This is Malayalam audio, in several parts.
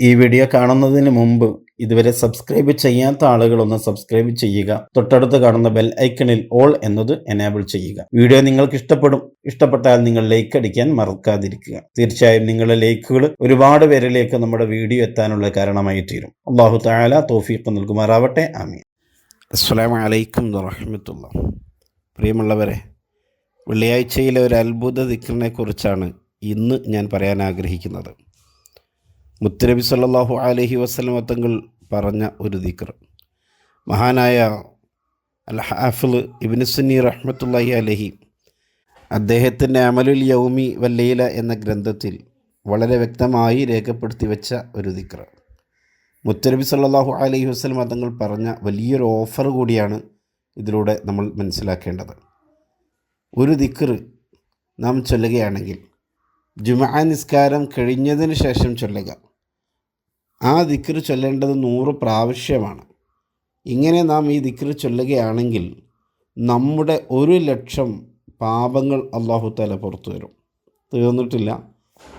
ഈ വീഡിയോ കാണുന്നതിന് മുമ്പ് ഇതുവരെ സബ്സ്ക്രൈബ് ചെയ്യാത്ത ആളുകളൊന്ന് സബ്സ്ക്രൈബ് ചെയ്യുക. തൊട്ടടുത്ത് കാണുന്ന ബെൽ ഐക്കണിൽ ഓൾ എന്നത് എനേബിൾ ചെയ്യുക. വീഡിയോ നിങ്ങൾക്ക് ഇഷ്ടപ്പെടും. ഇഷ്ടപ്പെട്ടാൽ നിങ്ങൾ ലൈക്ക് അടിക്കാൻ മറക്കാതിരിക്കുക. തീർച്ചയായും നിങ്ങളുടെ ലൈക്കുകൾ ഒരുപാട് പേരിലേക്ക് നമ്മുടെ വീഡിയോ എത്താനുള്ള കാരണമായി തീരും. അള്ളാഹു താല തോഫീഖ് നൽകുമാറാവട്ടെ. ആമീൻ. അസ്സാം വലൈക്കും വറഹമത്തുള്ള പ്രിയമുള്ളവരെ വെള്ളിയാഴ്ചയിലെ ഒരു അത്ഭുത ദിക്കറിനെ കുറിച്ചാണ് ഇന്ന് ഞാൻ പറയാൻ ആഗ്രഹിക്കുന്നത്. മുത്തനബി സല്ലാഹു അലഹി വസ്ലമ തങ്ങൾ പറഞ്ഞ ഒരു ദിക്ർ. മഹാനായ അൽ ഹാഫിൾ ഇബിന് സുന്നി റഹ്മത്തുള്ളാഹി അലഹി അദ്ദേഹത്തിന്റെ അമലുൽ യൗമി വല്ലയില എന്ന ഗ്രന്ഥത്തിൽ വളരെ വ്യക്തമായി രേഖപ്പെടുത്തി വെച്ച ഒരു ദിക്ർ. മുത്തനബി സല്ലാഹു അലഹി വസ്ലം തങ്ങൾ പറഞ്ഞ വലിയൊരു ഓഫർ കൂടിയാണ് ഇതിലൂടെ നമ്മൾ മനസ്സിലാക്കേണ്ടത്. ഒരു ദിക്ർ നാം ചൊല്ലുകയാണെങ്കിൽ ജുമാ നിസ്കാരം കഴിഞ്ഞതിന് ശേഷം ചൊല്ലുക. ആ ദിക്ർ ചൊല്ലേണ്ടത് നൂറ് പ്രാവശ്യമാണ്. ഇങ്ങനെ നാം ഈ ദിക്ർ ചൊല്ലുകയാണെങ്കിൽ നമ്മുടെ ഒരു ലക്ഷം പാപങ്ങൾ അള്ളാഹു തല പുറത്തു വരും തീർന്നിട്ടില്ല.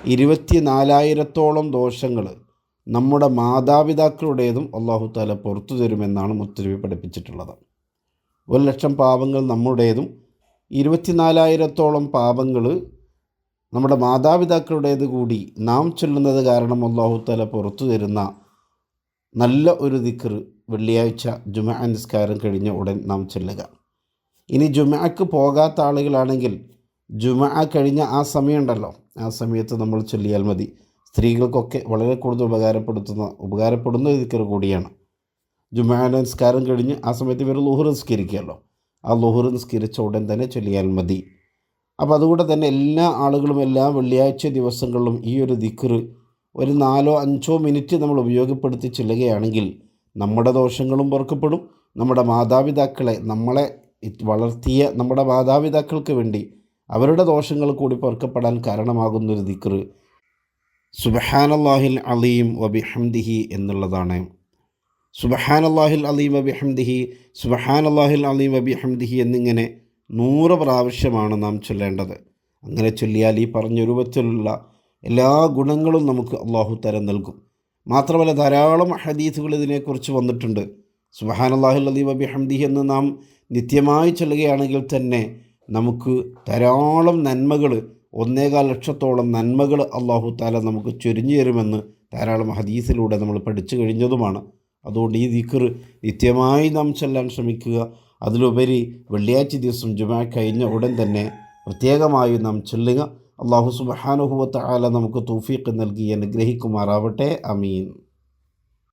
ഇരുപത്തി നാലായിരത്തോളം ദോഷങ്ങൾ നമ്മുടെ മാതാപിതാക്കളുടേതും അള്ളാഹു തല പുറത്തു തരുമെന്നാണ് മുത്തരവി പഠിപ്പിച്ചിട്ടുള്ളത്. ഒരു ലക്ഷം പാപങ്ങൾ നമ്മുടേതും ഇരുപത്തിനാലായിരത്തോളം പാപങ്ങൾ നമ്മുടെ മാതാപിതാക്കളുടേത് കൂടി നാം ചൊല്ലുന്നത് കാരണം അള്ളാഹു തല പുറത്തു തരുന്ന നല്ല ഒരു ദിക്കർ വെള്ളിയാഴ്ച ജുമ നിസ്കാരം കഴിഞ്ഞ ഉടൻ നാം ചൊല്ലുക. ഇനി ജുമക്ക് പോകാത്ത ആളുകളാണെങ്കിൽ ജുമ കഴിഞ്ഞ ആ സമയമുണ്ടല്ലോ. ആ സമയത്ത് നമ്മൾ ചൊല്ലിയാൽ മതി. സ്ത്രീകൾക്കൊക്കെ വളരെ കൂടുതൽ ഉപകാരപ്പെടുത്തുന്ന ഉപകാരപ്പെടുന്ന ദിക്കർ കൂടിയാണ്. ജുമ നിസ്കാരം കഴിഞ്ഞ് ആ സമയത്ത് ഇവർ ലോഹർ നിസ്കരിക്കുകയല്ലോ. ആ ലോഹർ നിസ്കരിച്ച ഉടൻ തന്നെ ചൊല്ലിയാൽ മതി. അപ്പോൾ അതുകൊണ്ട് തന്നെ എല്ലാ ആളുകളും എല്ലാ വെള്ളിയാഴ്ച ദിവസങ്ങളിലും ഈ ഒരു ദിക്കറ് ഒരു നാലോ അഞ്ചോ മിനിറ്റ് നമ്മൾ ഉപയോഗപ്പെടുത്തി ചെല്ലുകയാണെങ്കിൽ നമ്മുടെ ദോഷങ്ങളും പുറക്കപ്പെടും. നമ്മുടെ മാതാപിതാക്കളെ നമ്മളെ വളർത്തിയ നമ്മുടെ മാതാപിതാക്കൾക്ക് വേണ്ടി അവരുടെ ദോഷങ്ങൾ കൂടി പൊറുക്കപ്പെടാൻ കാരണമാകുന്നൊരു ദിക്കറ് സുബഹാനല്ലാഹിൽ അലീം വബിഹംദിഹി എന്നുള്ളതാണ്. സുബഹാനല്ലാഹിൽ അലീം വബിഹംദിഹി സുബഹാനല്ലാഹിൽ അലീം വബിഹംദിഹി എന്നിങ്ങനെ നൂറ് പ്രാവശ്യമാണ് നാം ചൊല്ലേണ്ടത്. അങ്ങനെ ചൊല്ലിയാൽ ഈ പറഞ്ഞ രൂപത്തിലുള്ള എല്ലാ ഗുണങ്ങളും നമുക്ക് അള്ളാഹു തരം നൽകും. മാത്രമല്ല ധാരാളം ഹദീസുകൾ ഇതിനെക്കുറിച്ച് വന്നിട്ടുണ്ട്. സുബഹാൻ അള്ളാഹു അലീം അബി ഹംദി എന്ന് നാം നിത്യമായി ചൊല്ലുകയാണെങ്കിൽ തന്നെ നമുക്ക് ധാരാളം നന്മകൾ ഒന്നേകാൽ ലക്ഷത്തോളം നന്മകൾ അള്ളാഹു താല നമുക്ക് ചൊരിഞ്ഞു തരുമെന്ന് ധാരാളം ഹദീസിലൂടെ നമ്മൾ പഠിച്ചു കഴിഞ്ഞതുമാണ്. അതുകൊണ്ട് ഈ ദിക്കർ നിത്യമായി നാം ചെല്ലാൻ ശ്രമിക്കുക. അതിലുപരി വെള്ളിയാഴ്ച ദിവസം ജുമാ കഴിഞ്ഞ ഉടൻ തന്നെ പ്രത്യേകമായി നാം ചൊല്ലുക. അള്ളാഹു സുബഹാനുഹുവത്ത ആല നമുക്ക് തൗഫീഖ് നൽകി അനുഗ്രഹിക്കുമാറാവട്ടെ. അമീൻ